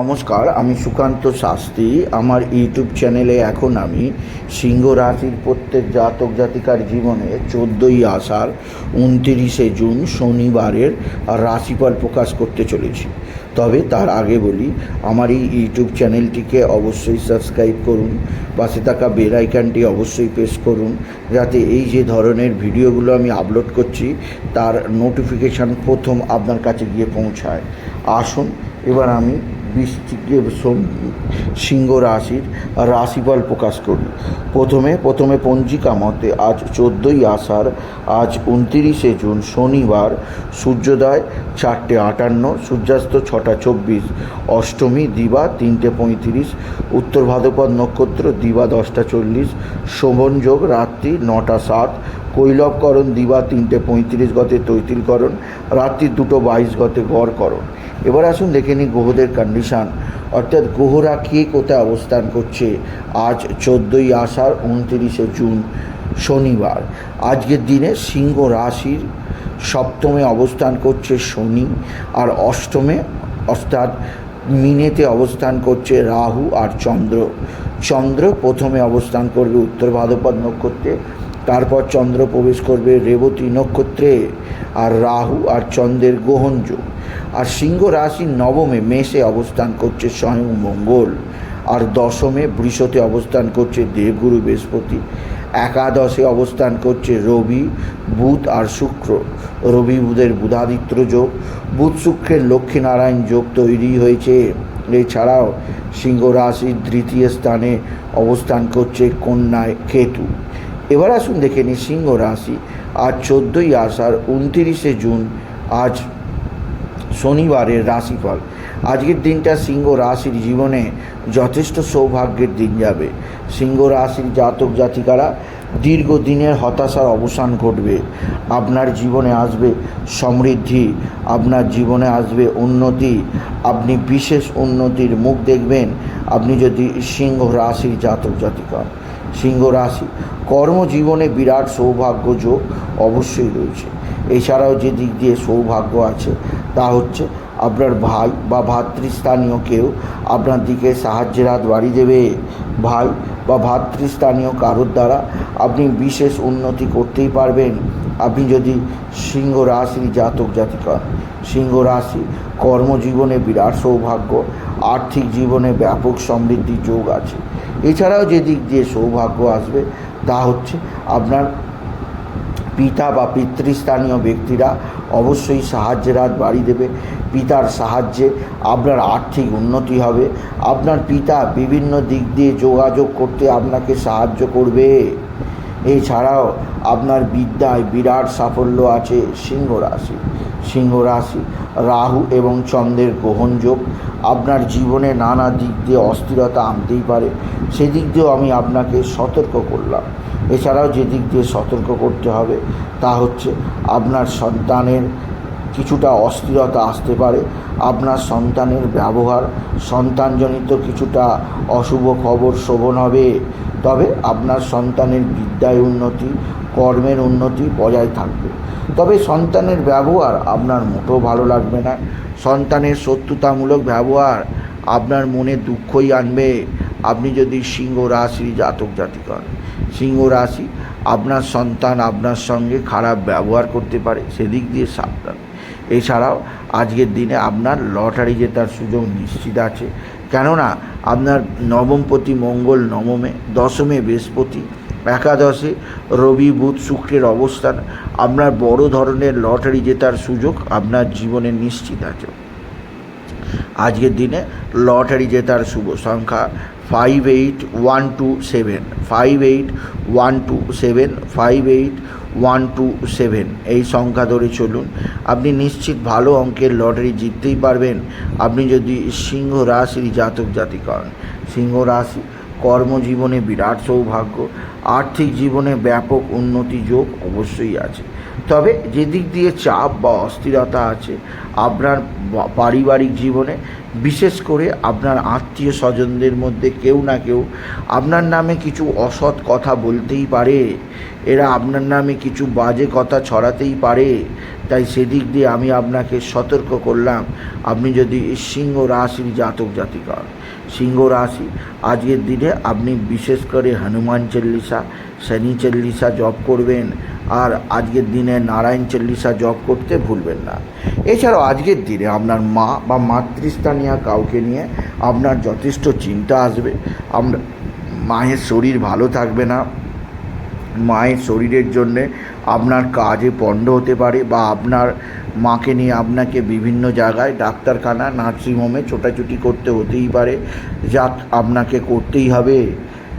নমস্কার, আমি সুকান্ত শাস্ত্রী। আমার ইউটিউব চ্যানেলে এখন আমি সিংহ রাশির প্রত্যেক জাতক জাতিকার জীবনে চোদ্দোই আষাঢ়, উনতিরিশে জুন শনিবারের রাশিফল প্রকাশ করতে চলেছি। তবে তার আগে বলি, আমার এই ইউটিউব চ্যানেলটিকে অবশ্যই সাবস্ক্রাইব করুন, পাশে থাকা বেল আইকনটি অবশ্যই প্রেস করুন, যাতে এই যে ধরনের ভিডিওগুলো আমি আপলোড করছি, তার নোটিফিকেশান প্রথম আপনার কাছে গিয়ে পৌঁছায়। আসুন, এবার আমি সিংহ রাশির রাশিফল প্রকাশ করি প্রথমে প্রথমে পঞ্জিকা মতে আজ চোদ্দোই আষাঢ়, আজ উনতিরিশে জুন শনিবার, সূর্যোদয় চারটে আটান্ন, সূর্যাস্ত ছটা চব্বিশ, অষ্টমী দিবা তিনটে পঁয়ত্রিশ, উত্তর ভাদ্রপদ নক্ষত্র দিবা দশটা চল্লিশ শোভনযোগ রাত্রি নটা সাত কৈলবকরণ, দিবা তিনটে পঁয়ত্রিশ গতে তৈতিলকরণ, রাত্রি দুটো বাইশ গতে গড়করণ। এবার আসুন দেখে নিই গ্রহদের কন্ডিশান অর্থাৎ গ্রহরা কে কোথায় অবস্থান করছে? আজ চোদ্দোই আষাঢ়, উনতিরিশে জুন, শনিবার। আজকের দিনে সিংহ রাশির সপ্তমে অবস্থান করছে শনি আর অষ্টমে অর্থাৎ মিনেতে অবস্থান করছে রাহু আর চন্দ্র। চন্দ্র প্রথমে অবস্থান করবে উত্তর ভাদ্রপদ নক্ষত্রে। তারপর চন্দ্র প্রবেশ করবে রেবতী নক্ষত্রে, আর রাহু আর চন্দ্রের গ্রহণ যোগ। আর সিংহ রাশির নবমে মেষে অবস্থান করছে স্বয়ং মঙ্গল, আর দশমে বৃষতে অবস্থান করছে দেবগুরু বৃহস্পতি। একাদশে অবস্থান করছে রবি, বুধ আর শুক্র। রবি বুধের বুধাদিত্য যোগ, বুধ শুক্রের লক্ষ্মীনারায়ণ যোগ তৈরি হয়েছে। এছাড়াও সিংহ রাশির তৃতীয় স্থানে অবস্থান করছে কন্যায় কেতু। এবার আসুন দেখে নিই সিংহ রাশি। আজ চোদ্দোই আষাঢ়, উনতিরিশে জুন, আজ শনিবারের রাশিফল। আজকের দিনটা সিংহ রাশির জীবনে যথেষ্ট সৌভাগ্যের দিন যাবে। সিংহ রাশির জাতক জাতিকারা দীর্ঘদিনের হতাশার অবসান ঘটবে। আপনার জীবনে আসবে সমৃদ্ধি, আপনার জীবনে আসবে উন্নতি। আপনি বিশেষ উন্নতির মুখ দেখবেন। আপনি যদি সিংহ রাশির জাতক জাতিকা। হন। সিংহ রাশি। কর্মজীবনে বিরাট সৌভাগ্য যোগ অবশ্যই রয়েছে। এছাড়াও যে দিক দিয়ে সৌভাগ্য আছে, তা হচ্ছে আপনার ভাই বা ভাতৃস্থানীয় কেউ আপনার দিকে সাহায্যের হাত বাড়ি দেবে ভাই বা ভাতৃস্থানীয় কারোর দ্বারা আপনি বিশেষ উন্নতি করতেই পারবেন আপনি যদি সিংহ রাশির জাতক জাতিকা। সিংহ রাশি কর্মজীবনে বিরাট সৌভাগ্য, আর্থিক জীবনে ব্যাপক সমৃদ্ধি যোগ আছে এছাড়াও যে দিক দিয়ে সৌভাগ্য আসবে, তা হচ্ছে আপনার পিতা বা পিতৃস্থানীয় ব্যক্তিরা অবশ্যই সাহায্যের হাত বাড়ি দেবে। পিতার সাহায্যে আপনার আর্থিক উন্নতি হবে। আপনার পিতা বিভিন্ন দিক দিয়ে যোগাযোগ করতে আপনাকে সাহায্য করবে। এছাড়াও আপনার বিদ্যায় বিরাট সাফল্য আছে সিংহ রাশি। সিংহ রাশি, রাহু এবং চন্দ্রের গ্রহণযোগ আপনার জীবনে নানা দিক দিয়ে অস্থিরতা আনতেই পারে। সেদিক দিয়েও আমি আপনাকে সতর্ক করলাম। এছাড়াও যেদিক দিয়ে সতর্ক করতে হবে তা হচ্ছে আপনার সন্তানের কিছুটা অস্থিরতা আসতে পারে। আপনার সন্তানের ব্যবহার, সন্তানজনিত কিছুটা অশুভ খবর শোভন হবে। তবে আপনার সন্তানের বিদ্যায় উন্নতি, কর্মের উন্নতি বজায় থাকবে। তবে সন্তানের ব্যবহার আপনার মোটেও ভালো লাগবে না। সন্তানের শত্রুতামূলক ব্যবহার আপনার মনে দুঃখই আনবে। আপনি যদি সিংহ রাশি জাতক জাতিক হন, সিংহ রাশি আপনার সন্তান আপনার সঙ্গে খারাপ ব্যবহার করতে পারে। সেদিক দিয়ে সাবধান। এছাড়াও আজকের দিনে আপনার লটারি জেতার সুযোগ নিশ্চিত আছে। কেননা আপনার নবমপতি মঙ্গল নবমে, দশমে বৃহস্পতি, একাদশে রবি, বুধ, শুক্রের অবস্থান, আপনার বড় ধরনের লটারি জেতার সুযোগ আপনার জীবনে নিশ্চিত আছে। আজকের দিনে লটারি জেতার শুভ সংখ্যা five eight one two seven five eight one two seven five eight one two seven. এই সংখ্যা ধরে চলুন। আপনি নিশ্চিত ভালো অঙ্কের লটারি জিততেই পারবেন। আপনি যদি সিংহ রাশির জাতক জাতিক হন সিংহ রাশি কর্মজীবনে বিরাট সৌভাগ্য, আর্থিক জীবনে ব্যাপক উন্নতি যোগ অবশ্যই আছে। তবে যেদিক দিয়ে চাপ বা অস্থিরতা আছে, আপনার পারিবারিক জীবনে, বিশেষ করে আপনার আত্মীয় স্বজনদের মধ্যে কেউ না কেউ আপনার নামে কিছু অসৎ কথা বলতেই পারে। এরা আপনার নামে কিছু বাজে কথা ছড়াতেই পারে। তাই সেদিক দিয়ে আমি আপনাকে সতর্ক করলাম, আপনি যদি সিংহ রাশির জাতক জাতিকা। সিংহ রাশি, আজকের দিনে আপনি বিশেষ করে হনুমান চল্লিশা শনি চল্লিশা জপ করবেন। আর আজকের দিনে নারায়ণ চল্লিশা জপ করতে ভুলবেন না। এছাড়াও আজকের দিনে আপনার মা বা মাতৃস্থানীয় কাউকে নিয়ে আপনার যথেষ্ট চিন্তা আসবে। আমরা, মায়ের শরীর ভালো থাকবে না। মায়ের শরীরের জন্যে আপনার কাজে পণ্ড হতে পারে বা আপনার মাকে নিয়ে আপনাকে বিভিন্ন জায়গায় ডাক্তারখানা, নার্সিংহোমে ছোটাছুটি করতে হতেই পারে। যা আপনাকে করতেই হবে।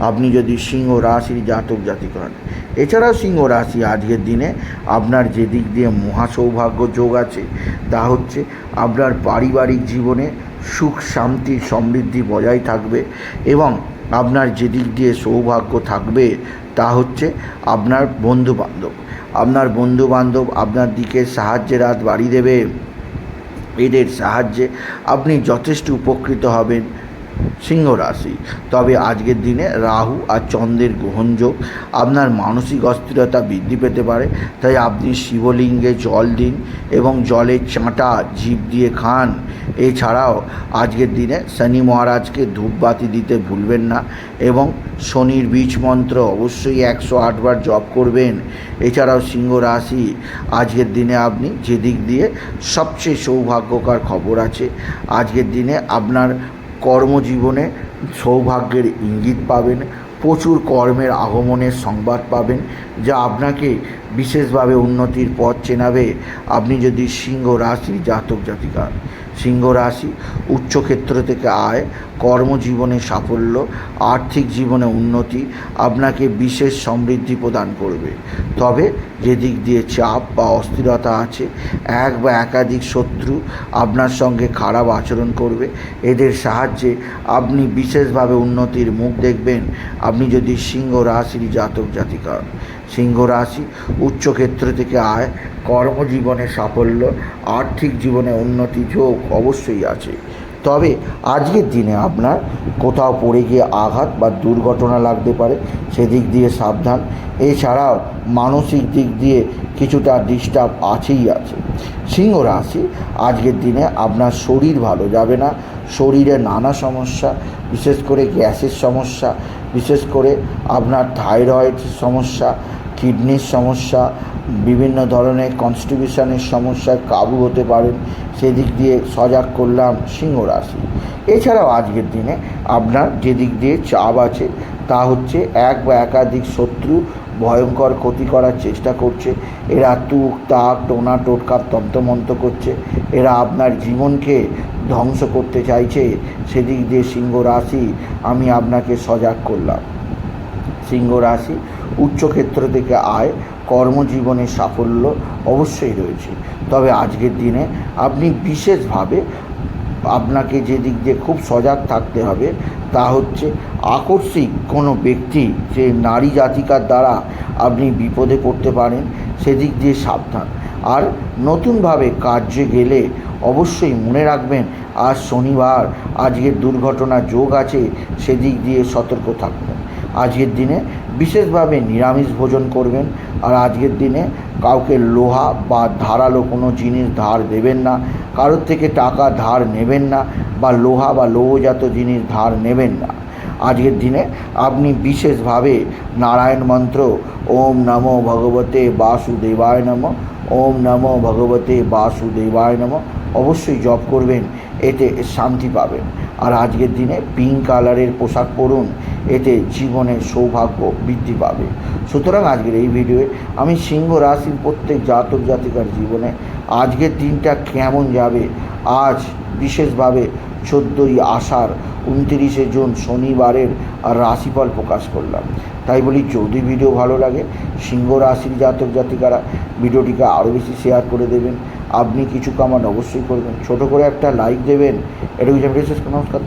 আপনি যদি সিংহ রাশির জাতক জাতিক হন এছাড়াও সিংহ রাশি আজকের দিনে আপনার যে দিক দিয়ে মহা সৌভাগ্য যোগ আছে, তা হচ্ছে আপনার পারিবারিক জীবনে সুখ, শান্তি, সমৃদ্ধি বজায় থাকবে এবং আপনার যে দিক দিয়ে সৌভাগ্য থাকবে, তা হচ্ছে আপনার বন্ধু বান্ধব আপনার বন্ধু বান্ধব আপনার দিকে সাহায্যের হাত বাড়িয়ে দেবে। এদের সাহায্যে আপনি যথেষ্ট উপকৃত হবেন। সিংহ রাশি। তবে আজকের দিনে রাহু আর চন্দ্রের গ্রহণযোগ আপনার মানসিক অস্থিরতা বৃদ্ধি পেতে পারে। তাই আপনি শিবলিঙ্গে জল দিন এবং জলের চাঁটা জীব দিয়ে খান। এছাড়াও আজকের দিনে শনি মহারাজকে ধূপবাতি দিতে ভুলবেন না এবং শনির বীজ মন্ত্র অবশ্যই একশো আটবার জপ করবেন। এছাড়াও সিংহ রাশি, আজকের দিনে আপনি যেদিক দিয়ে সবচেয়ে সৌভাগ্যকর খবর আছে, আজকের দিনে আপনার কর্মজীবনে সৌভাগ্যের ইঙ্গিত পাবেন, প্রচুর কর্মের আগমনের সংবাদ পাবেন, যা আপনাকে বিশেষভাবে উন্নতির পথ চেনাবে আপনি যদি সিংহ রাশির জাতক, জাতিকা। সিংহ রাশি উচ্চক্ষেত্র থেকে আয়, কর্মজীবনে সাফল্য, আর্থিক জীবনে উন্নতি আপনাকে বিশেষ সমৃদ্ধি প্রদান করবে তবে যেদিক দিয়ে চাপ বা অস্থিরতা আছে, এক বা একাধিক শত্রু আপনার সঙ্গে খারাপ আচরণ করবে এদের সাহায্যে আপনি বিশেষভাবে উন্নতির মুখ দেখবেন আপনি যদি সিংহ রাশির জাতক জাতিকা। সিংহ রাশি উচ্চক্ষেত্র থেকে আয় কর্মজীবনে সাফল্য আর্থিক জীবনে উন্নতি যোগ অবশ্যই আছে। তবে আজকের দিনে আপনার কোথাও পড়ে গিয়ে আঘাত বা দুর্ঘটনা লাগতে পারে, সেদিক দিয়ে সাবধান। এছাড়াও মানসিক দিক দিয়ে কিছুটা ডিস্টার্ব আছেই আছে। সিংহ রাশি, আজকের দিনে আপনার শরীর ভালো যাবে না। শরীরে নানা সমস্যা, বিশেষ করে গ্যাসের সমস্যা, বিশেষ করে আপনার থাইরয়েড সমস্যা কিডনির সমস্যা, বিভিন্ন ধরনের কনস্টিটিউশনের সমস্যায় কাবু হতে পারেন সেদিক দিয়ে সজাগ করলাম সিংহ রাশি। এছাড়াও আজকের দিনে আপনার যেদিক দিয়ে চাপ আছে, তা হচ্ছে এক বা একাধিক শত্রু ভয়ঙ্কর ক্ষতি করার চেষ্টা করছে। এরা তুক, তাক, টোনা টোটকার তন্ত্রমন্ত্র করছে। এরা আপনার জীবনকে ধ্বংস করতে চাইছে। সেদিক দিয়ে সিংহ রাশি, আমি আপনাকে সজাগ করলাম। সিংহ রাশি উচ্চক্ষেত্র থেকে আয়, কর্মজীবনে সাফল্য অবশ্যই রয়েছে। তবে আজকের দিনে আপনি বিশেষভাবে আপনাকে যে দিক দিয়ে খুব সজাগ থাকতে হবে তা হচ্ছে আকস্মিক কোনো ব্যক্তি, যে নারী জাতিকার দ্বারা আপনি বিপদে পড়তে পারেন, সেদিক দিয়ে সাবধান। আর নতুনভাবে কার্যে গেলে অবশ্যই মনে রাখবেন, আজ শনিবার, আজকের দুর্ঘটনা যোগ আছে, সেদিক দিয়ে সতর্ক থাকবেন। আজকের দিনে বিশেষভাবে নিরামিষ ভোজন করবেন। আর আজকের দিনে কাউকে লোহা বা ধারালো কোনো জিনিস ধার দেবেন না। কারোর থেকে টাকা ধার নেবেন না বা লোহা বা লৌহজাত জিনিস ধার নেবেন না। আজকের দিনে আপনি বিশেষভাবে নারায়ণ মন্ত্র, ওম নমো ভগবতে বাসুদেবায় নম, ওম নমো ভগবতে বাসুদেবায় নম, অবশ্যই জপ করবেন, এতে শান্তি পাবেন। আর আজকের দিনে পিঙ্ক কালারের পোশাক পরুন এতে জীবনের সৌভাগ্য বৃদ্ধি পাবে। সুতরাং আজকের এই ভিডিওয়ে আমি সিংহ রাশির প্রত্যেক জাতক জাতিকার জীবনে আজকের দিনটা কেমন যাবে, আজ বিশেষভাবে চোদ্দোই আষাঢ় উনতিরিশে জুন শনিবারের রাশিফল প্রকাশ করলাম। তাই বলি, যদি ভিডিও ভালো লাগে, সিংহ রাশির জাতক জাতিকারা ভিডিওটিকে আরও বেশি শেয়ার করে দেবেন। আপনি কিছু কামান অবশ্যই করবেন। ছোট করে একটা লাইক দেবেন। এটুকু। নমস্কার।